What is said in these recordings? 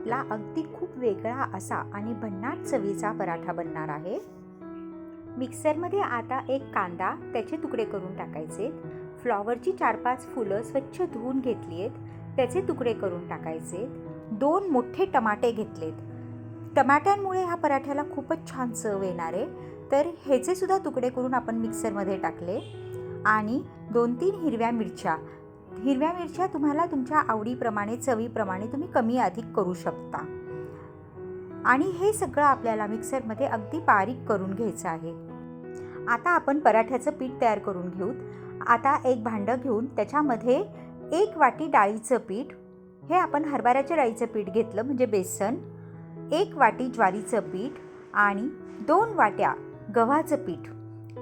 आपला अगदी खूप वेगळा असा आणि भन्नाट चवीचा पराठा बनणार आहे. मिक्सरमध्ये आता एक कांदा त्याचे तुकडे करून टाकायचे. फ्लॉवरची चार पाच फुलं स्वच्छ धुवून घेतली आहेत त्याचे तुकडे करून टाकायचे. दोन मोठे टमाटे घेतलेत. टमाट्यांमुळे ह्या पराठ्याला खूपच छान चव येणार आहे. तर ह्याचे सुद्धा तुकडे करून आपण मिक्सरमध्ये टाकले. आणि दोन तीन हिरव्या मिरच्या हिरव्या मिरच्या तुम्हाला तुमच्या आवडीप्रमाणे चवीप्रमाणे तुम्ही कमी अधिक करू शकता. आणि हे सगळं आपल्याला मिक्सरमध्ये अगदी बारीक करून घ्यायचं आहे. आता आपण पराठ्याचं पीठ तयार करून घेऊ आता एक भांडं घेऊन त्याच्यामध्ये एक वाटी डाळीचं पीठ हे आपण हरभऱ्याच्या डाळीचं पीठ घेतलं म्हणजे बेसन एक वाटी ज्वारीचं पीठ आणि दोन वाट्या गव्हाचं पीठ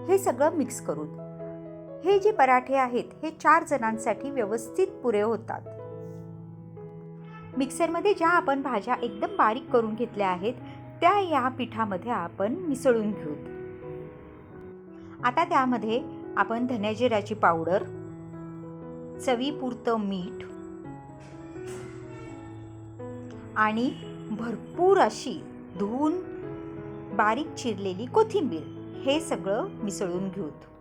हे सगळं मिक्स करून. हे जे पराठे आहेत हे चार जणांसाठी व्यवस्थित पुरे होतात. मिक्सरमध्ये ज्या आपण भाज्या एकदम बारीक करून घेतल्या आहेत त्या या पिठामध्ये आपण मिसळून घेऊ आता त्यामध्ये आपण धन्याजिराची पावडर चवीपुरतं मीठ आणि भरपूर अशी धुवून बारीक चिरलेली कोथिंबीर. हे सगळं मिसळून घेऊत.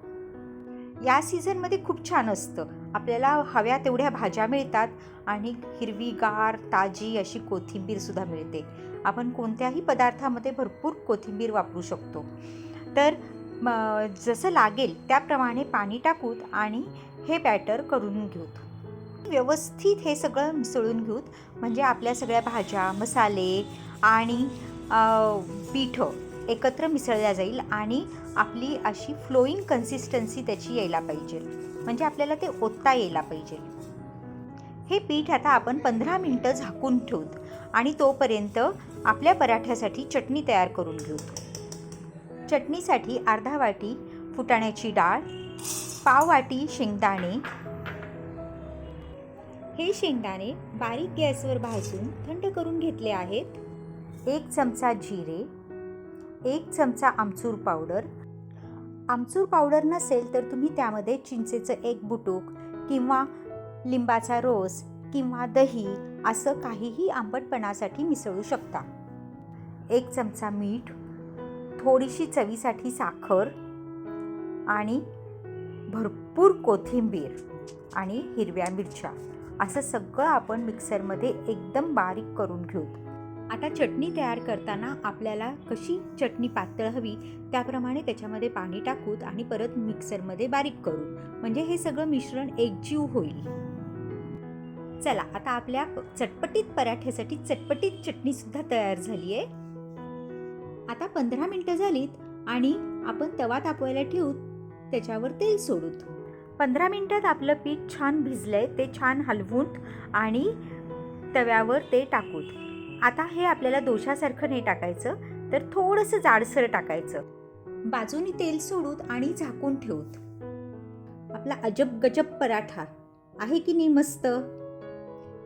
या सीझनमध्ये खूप छान असतं. आपल्याला हव्या तेवढ्या भाज्या मिळतात आणि हिरवीगार ताजी अशी कोथिंबीरसुद्धा मिळते. आपण कोणत्याही पदार्थामध्ये भरपूर कोथिंबीर वापरू शकतो. तर जसं लागेल त्याप्रमाणे पाणी टाकूत आणि हे बॅटर करून घेऊत. व्यवस्थित हे सगळं मिसळून घेऊत. म्हणजे आपल्या सगळ्या भाज्या मसाले आणि अ, पीठं एकत्र मिसळल्या जाईल आणि आपली अशी फ्लोईंग कन्सिस्टन्सी त्याची यायला पाहिजे. म्हणजे आपल्याला ते ओतता यायला पाहिजे. हे पीठ आता आपण पंधरा मिनटं झाकून ठेवूत आणि तोपर्यंत आपल्या पराठ्यासाठी चटणी तयार करून घेऊ. चटणीसाठी अर्धा वाटी फुटाण्याची डाळ पाव वाटी शेंगदाणे. हे शेंगदाणे बारीक गॅसवर भाजून थंड करून घेतले आहेत. एक चमचा जिरे एक चमचा आमचूर पावडर. आमचूर पावडर नसेल तर तुम्ही त्यामध्ये चिंचेचं एक बुटूक किंवा लिंबाचा रोस किंवा दही असं काहीही आंबटपणासाठी मिसळू शकता. एक चमचा मीठ थोडीशी चवीसाठी साखर आणि भरपूर कोथिंबीर आणि हिरव्या मिरच्या असं सगळं आपण मिक्सरमध्ये एकदम बारीक करून घेऊ. आता चटणी तयार करताना आपल्याला कशी चटणी पातळ हवी त्याप्रमाणे त्याच्यामध्ये पाणी टाकूत आणि परत मिक्सरमध्ये बारीक करू म्हणजे हे सगळं मिश्रण एकजीव होईल. चला आता आपल्या चटपटीत पराठ्यासाठी चटपटीत चटणीसुद्धा तयार झाली आहे. आता पंधरा मिनटं झालीत आणि आपण तवा तापवायला ठेवू त्याच्यावर तेल सोडूत. पंधरा मिनटात आपलं पीठ छान भिजलंय ते छान हलवून आणि तव्यावर ते टाकूत. आता हे आपल्याला दोशासारखं नाही टाकायचं तर थोडंसं जाडसर टाकायचं. बाजूनी तेल सोडूत आणि झाकून ठेवूत. आपला अजब गजब पराठा आहे की नाही मस्त?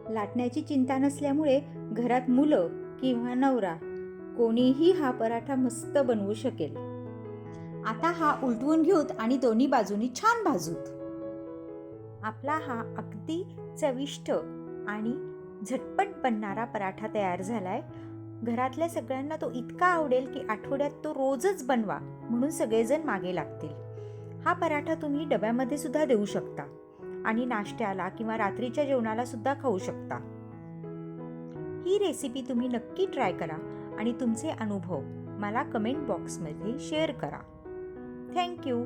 लाटण्याची चिंता नसल्यामुळे घरात मुलं किंवा नवरा कोणीही हा पराठा मस्त बनवू शकेल. आता हा उलटवून घेऊत आणि दोन्ही बाजूनी छान भाजूत. आपला हा अगदी चविष्ट आणि झटपट बनणारा पराठा तयार झालाय. घरातल्या सगळ्यांना तो इतका आवडेल की आठवड्यात तो रोजच बनवा म्हणून सगळेजण मागे लागतील. हा पराठा तुम्ही डब्यामध्ये सुद्धा देऊ शकता आणि नाश्त्याला किंवा रात्रीच्या जेवणाला सुद्धा खाऊ शकता. ही रेसिपी तुम्ही नक्की ट्राय करा आणि तुमचे अनुभव मला कमेंट बॉक्समध्ये शेअर करा. थँक्यू